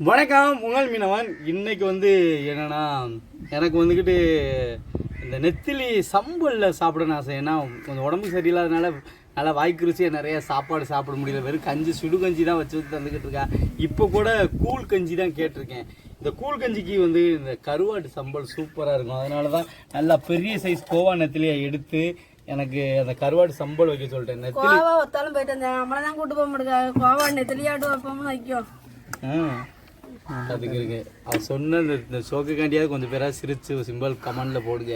வணக்கம் உங்கள் மீனவன். இன்னைக்கு வந்து என்னன்னா எனக்கு வந்துக்கிட்டு இந்த நெத்திலி சம்பலில் சாப்பிடணும் ஆசை. ஏன்னா கொஞ்சம் உடம்பு சரியில்லாதனால நல்லா வாய்க்கு ருசியாக நிறைய சாப்பாடு சாப்பிட முடியல. வெறும் கஞ்சி சுடு கஞ்சி தான் வச்சு தந்துக்கிட்டு இருக்கா. இப்போ கூட கூழ் கஞ்சி தான் கேட்டிருக்கேன். இந்த கூழ் கஞ்சிக்கு வந்து இந்த கருவாட்டு சம்பல் சூப்பராக இருக்கும். அதனால தான் நல்லா பெரிய சைஸ் கோவா நெத்திலியை எடுத்து எனக்கு அந்த கருவாட்டு சம்பல் வைக்க சொல்லிட்டேன். நெத்திலி கோவா ஒத்தாலும் போயிட்டு வந்தேன். நம்மள தான் கூட்டு போக முடியாது. கோவா நெத்திலியாட்டு வைப்போம்னு வைக்கும். ஆ, அதுக்கு இருக்கு. அவர் சொன்ன இந்த இந்த சோக்குக்காண்டியாவது கொஞ்சம் பேரா சிரிச்சு சிம்பிள் கமெண்ட்ல போடுங்க.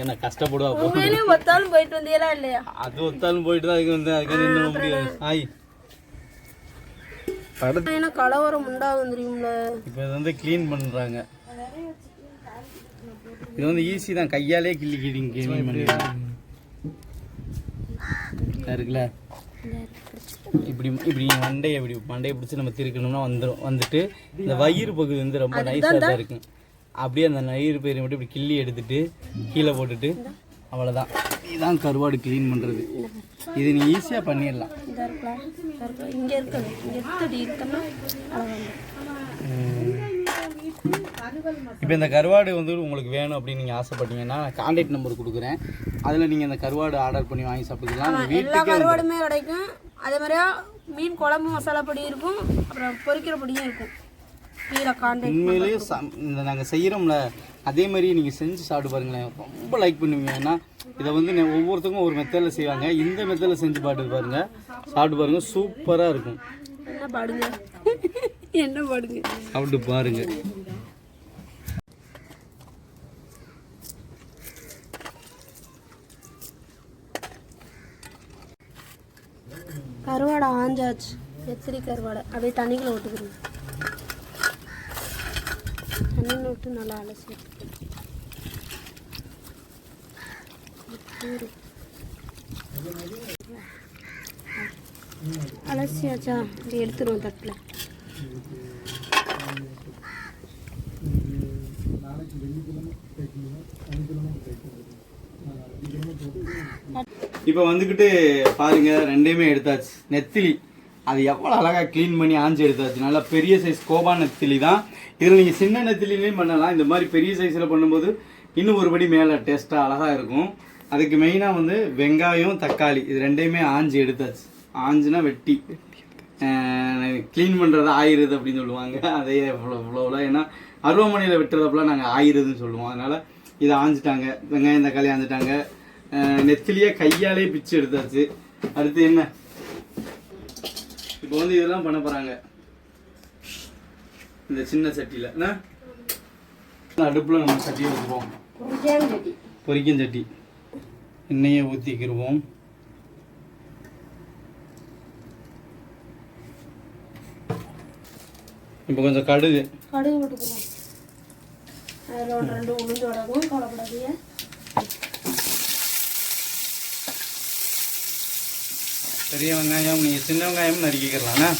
ஏன்னா கஷ்டப்படுவா போ உண்மையிலேயும் ஒத்தாலும் போயிட்டு வந்தீங்களா இல்லையா? அது ஒத்தாலும் போயிட்டு தான் அதுக்கு வந்து அதுக்கு நின்று முடியாது. ஆய். படத்து. கலவரம் உண்டாகும் தெரியும்ல? இப்போ இது வந்து க்ளீன் பண்ணுறாங்க இது வந்து ஈஸி தான். கையாலே கிள்ளி கிள்ளி க்ளீன் பண்ணிடுறாங்க இருக்குல்ல? இப்படி இப்படி மண்டையை இப்படி மண்டையை பிடிச்சி நம்ம திருக்கணும்னா வந்துடும் வந்துட்டு இந்த வயிறு பகுதி வந்து ரொம்ப நைஸாக தான் இருக்கும். அப்படியே அந்த வயிறு பயிரை மட்டும் இப்படி கிள்ளி எடுத்துட்டு கீழே போட்டுட்டு அவ்வளோதான் இதுதான் கருவாடு க்ளீன் பண்ணுறது இது நீ ஈஸியாக பண்ணிடலாம். இங்கே இங்கே இருக்கணும். இப்போ இந்த கருவாடு வந்து உங்களுக்கு வேணும் அப்படின்னு நீங்கள் ஆசைப்பட்டீங்கன்னா நான் கான்டாக்ட் நம்பர் கொடுக்குறேன். அதில் நீங்கள் இந்த கருவாடு ஆர்டர் பண்ணி வாங்கி சாப்பிட்டுக்கலாம். வீட்டுக்கே கருவாடுமே கிடைக்கும். அதே மாதிரியா மீன் குழம்பு மசாலா பொடி இருக்கும். அப்புறம் பொரிக்கிற பொடியும் இருக்கும். கீழே காண்டாக்ட் உண்மையிலேயே சம்- இந்த நாங்கள் செய்கிறோம்ல அதே மாதிரி நீங்கள் செஞ்சு சாப்பிட்டு பாருங்களேன். ரொம்ப லைக் பண்ணுவீங்க. ஏன்னா இதை வந்து ஒவ்வொருத்தருக்கும் ஒரு மெத்தடில் செய்வாங்க. இந்த மெத்தடில் செஞ்சு பாட்டு பாருங்க. சாப்பிட்டு பாருங்க சூப்பராக இருக்கும். என்ன பாடுங்க? என்ன பாடுங்க? சாப்பிட்டு பாருங்க. கருவாடை ஆஞ்சாச்சு. எத்திரி கருவாடை. அப்படியே தண்ணிக்குள்ள விட்டுக்கிறோம் தண்ணியில் விட்டு நல்லா அலசி அலசியாச்சா? இப்படி எடுத்துருவோம் தட்டில். இப்போ வந்துக்கிட்டு பாருங்க ரெண்டையுமே எடுத்தாச்சு. நெத்திலி. அது எவ்வளோ அழகாக க்ளீன் பண்ணி ஆஞ்சு எடுத்தாச்சு. நல்லா பெரிய சைஸ் கோபா நெத்திலி தான். இதில் நீங்கள் சின்ன நெத்திலிலையும் பண்ணலாம். இந்த மாதிரி பெரிய சைஸில் பண்ணும்போது இன்னும் ஒருபடி மேலே டேஸ்ட்டாக அழகாக இருக்கும். அதுக்கு மெயினாக வந்து வெங்காயம் தக்காளி. இது ரெண்டையுமே ஆஞ்சு எடுத்தாச்சு. ஆஞ்சுனா வெட்டி. க்ளீன் பண்ணுறது ஆயிடுது அப்படின்னு சொல்லுவாங்க. அதே இவ்வளோ இவ்வளோ ஏன்னா அருவமனையில் வெட்டுறதப்பெல்லாம் நாங்கள் ஆயிடுதுன்னு சொல்லுவோம். அதனால் இதை ஆஞ்சிட்டாங்க. வெங்காயம் தக்காளி ஆஞ்சிட்டாங்க. நெத்திலியே கையாலே பிச்சு எடுத்தாச்சு அடுத்து என்ன இப்போ வந்து இதெல்லாம் பண்ண போறாங்க இந்த சின்ன சட்டியில என்ன அடுப்புல நம்ம சட்டியை வச்சுப்போம் பொரிக்கும் சட்டி எண்ணெயை ஊற்றிக்கிடுவோம் இப்போ கொஞ்சம் கடுகு கடுகு போட்டுக்குவோம் அதில் ரெண்டு உளுந்து வடகும் கவலைப்படாதீங்க பெரிய வெங்காயம் நீங்கள் சின்ன வெங்காயம் நறுக்கிக்கிறலாம்ண்ணா.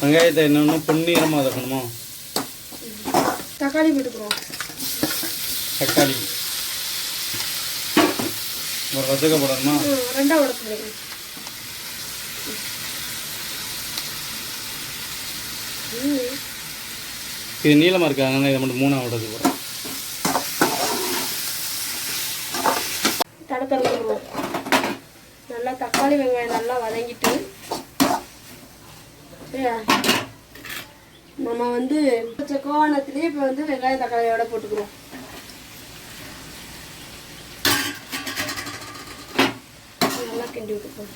வெங்காயத்தை என்னென்னு பொன்னிறமாக வதக்கணுமோ? தக்காளி போட்டுக்குவோம் தக்காளி. ஒரு வதக்க போடணுமா? ம், ரெண்டா உடச்சு இது நீளமாக இருக்காங்க இதை மட்டும் மூணாக விடுறது போகிறோம் தக்காளி வெங்காயம் நல்லா வதங்கிட்டு சரியா? நம்ம வந்து கோவணத்துலேயே இப்போ வந்து வெங்காயம் தக்காளியோட போட்டுக்கிறோம் நல்லா கிண்டி விட்டுப்போம்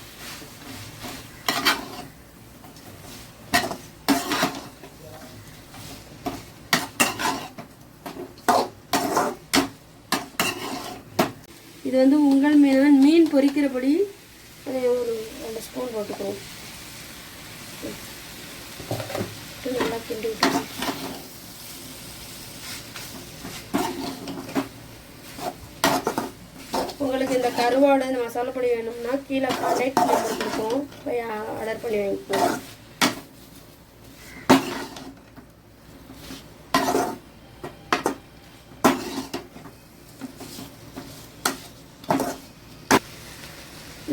இது வந்து உங்கள் மீன் மீன் பொரிக்கிறபடி அதை ஒரு ரெண்டு ஸ்பூன் போட்டுக்கிறோம் நல்லா கிண்டி விட்டுருவோம் உங்களுக்கு இந்த கருவாடு இந்த மசாலா பொடி வேணும்னா கீழே கான்டாக்ட் நம்பர் கொடுப்போம். போய் ஆர்டர் பண்ணி வாங்கிக்கோங்க.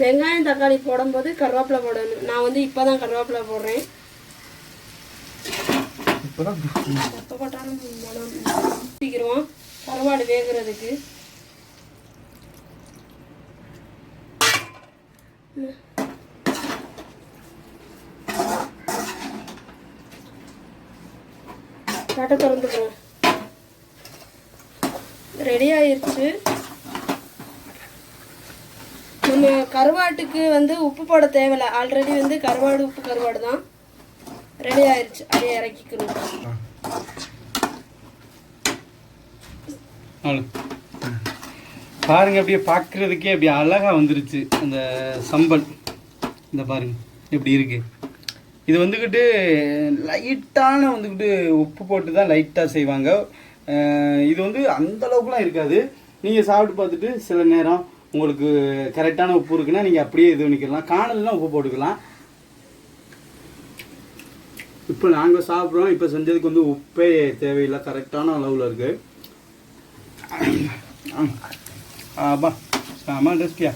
வெங்காயம் தக்காளி போடும்போது கருவேப்பிலை போடணும். நான் வந்து இப்போ தான் கருவேப்பிலை போடுறேன். எப்போ போட்டாலும் ஊற்றிக்கிடுவோம் கருவாடு வேகிறதுக்கு. கட்டை திறந்துக்கிறோம் ரெடி ஆயிருச்சு. நம்ம கருவாட்டுக்கு வந்து உப்பு போட தேவையில்ல. ஆல்ரெடி வந்து கருவாடு உப்பு கருவாடு தான். ரெடி ஆயிடுச்சு அப்படியே இறக்கிக்கணும். பாருங்க அப்படியே பார்க்குறதுக்கே அப்படியே அழகாக வந்துருச்சு. அந்த சம்பல். இந்த பாருங்க எப்படி இருக்கு. இது வந்துக்கிட்டு லைட்டான வந்துக்கிட்டு உப்பு போட்டு தான் லைட்டாக செய்வாங்க. இது வந்து அந்த அளவுக்குலாம் இருக்காது. நீங்கள் சாப்பிட்டு பார்த்துட்டு சில நேரம் உங்களுக்கு கரெக்டான உப்பு இருக்குன்னா நீங்கள் அப்படியே இது பண்ணிக்கலாம். காணல்லாம் உப்பு போட்டுக்கலாம். இப்போ நாங்கள் சாப்பிட்றோம். இப்போ செஞ்சதுக்கு வந்து உப்பே தேவையில்லை. கரெக்டான அளவில் இருக்குது அப்பா சாமா டெஸ்டியா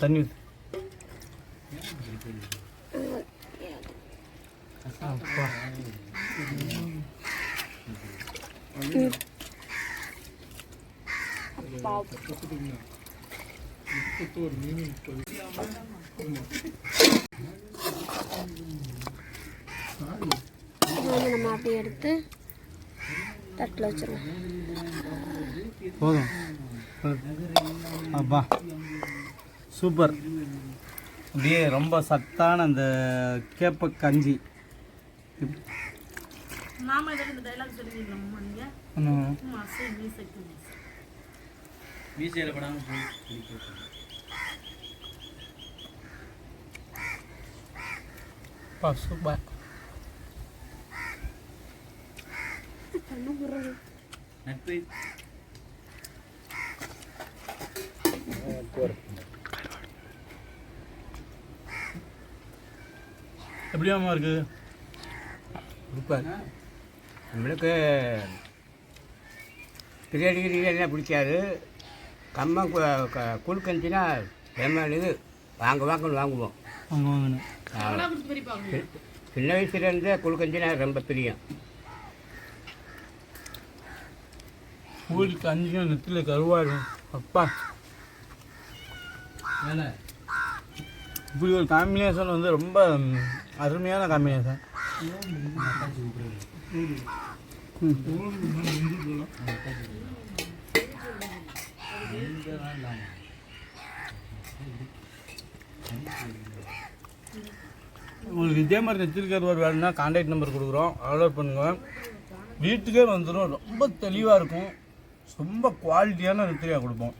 தண்ணி ஊத்து. அப்பா இதை வந்து நம்ம அப்படியே எடுத்து தட்டில் வச்சிருவோம் போதும் அப்பா. சூப்பர். அப்படியே ரொம்ப சத்தான அந்த கேப்ப கஞ்சி. மீசையில் படாமல் சூப்பர். நட்பு. எப்படியாமா இருக்கு? சூப்பர் நம்மளுக்கு பிரியாணி கிரியாணிலாம் பிடிக்காது. கம்மம் குழுக்கஞ்சினா ரொம்ப இது வாங்க வாங்கன்னு வாங்குவோம். வாங்க. சி- சின்ன வயசுலேருந்தே குழுக்கஞ்சினா ரொம்ப பிரியம். ஊருக்கு அஞ்சும் நெத்தியில் கருவாடும். அப்பா. இப்படி ஒரு காம்பினேஷன் வந்து ரொம்ப அருமையான காம்பினேஷன் உங்களுக்கு இதே மாதிரி நெத்தில் ஒரு வேணும்னா கான்டாக்ட் நம்பர் கொடுக்குறோம். ஆர்டர் பண்ணுங்கள் வீட்டுக்கே வந்துடும் ரொம்ப தெளிவாக இருக்கும். ரொம்ப குவாலிட்டியான நெத்திரியாக கொடுப்போம்.